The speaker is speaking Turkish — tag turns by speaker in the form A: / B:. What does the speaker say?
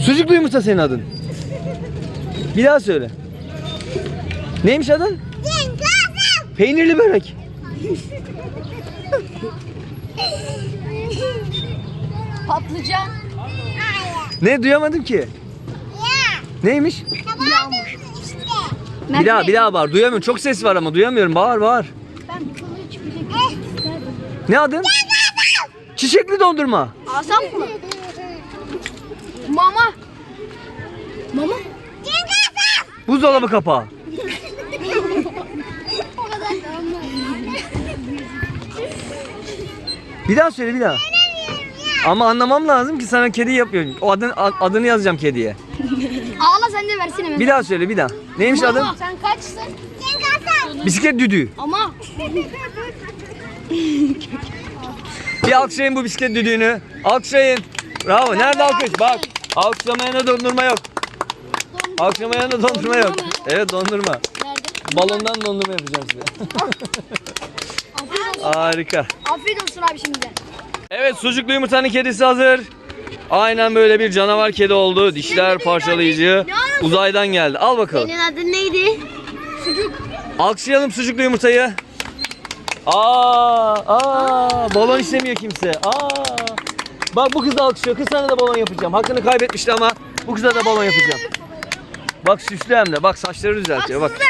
A: Sucuklu yumurta senin adın. Bir daha söyle. Neymiş adın? Peynirli börek.
B: Patlıcan.
A: Ne duyamadım ki. Neymiş? Bir daha bir daha bağır. Duyamıyorum. Çok ses var ama duyamıyorum. Bağır bağır.
B: Ben kılıç isterdim.
A: Ne adın? Çiçekli dondurma.
B: Asap mı? Mama.
A: Buzdolabı kapağı. Bir daha söyle bir daha. Ama anlamam lazım ki sana kedi yapıyorum. O adın, adını yazacağım kediye.
B: Ağla sen de versene.
A: Bir daha söyle bir daha. Neymiş adın?
B: Mama. Sen kaçsın?
A: Bisiklet düdüğü.
B: Ama.
A: Bir alkışlayın bu bisiklet düdüğünü. Alkışlayın. Bravo. Nerede alkış? Bak. Alkışlamayana dondurma yok. Alkışlamayana dondurma yok.
B: Dondurma mı?
A: Evet dondurma.
B: Nerede?
A: Balondan dondurma yapacağım size.
B: Afiyet olsun.
A: Harika.
B: Afiyet olsun abi şimdi.
A: Evet sucuklu yumurtanın kedisi hazır. Aynen böyle bir canavar kedi oldu. Dişler parçalayıcı. Uzaydan geldi. Al bakalım.
B: Senin adın neydi? Sucuk.
A: Alkışlayalım sucuklu yumurtayı. Aa, aa, balon istemiyor kimse. Aa. Bak bu kız da alkışlıyor. Kız sana da balon yapacağım. Hakkını kaybetmişti ama bu kıza da balon yapacağım. Bak süslü hem de. Bak saçları düzeltiyor. Bak.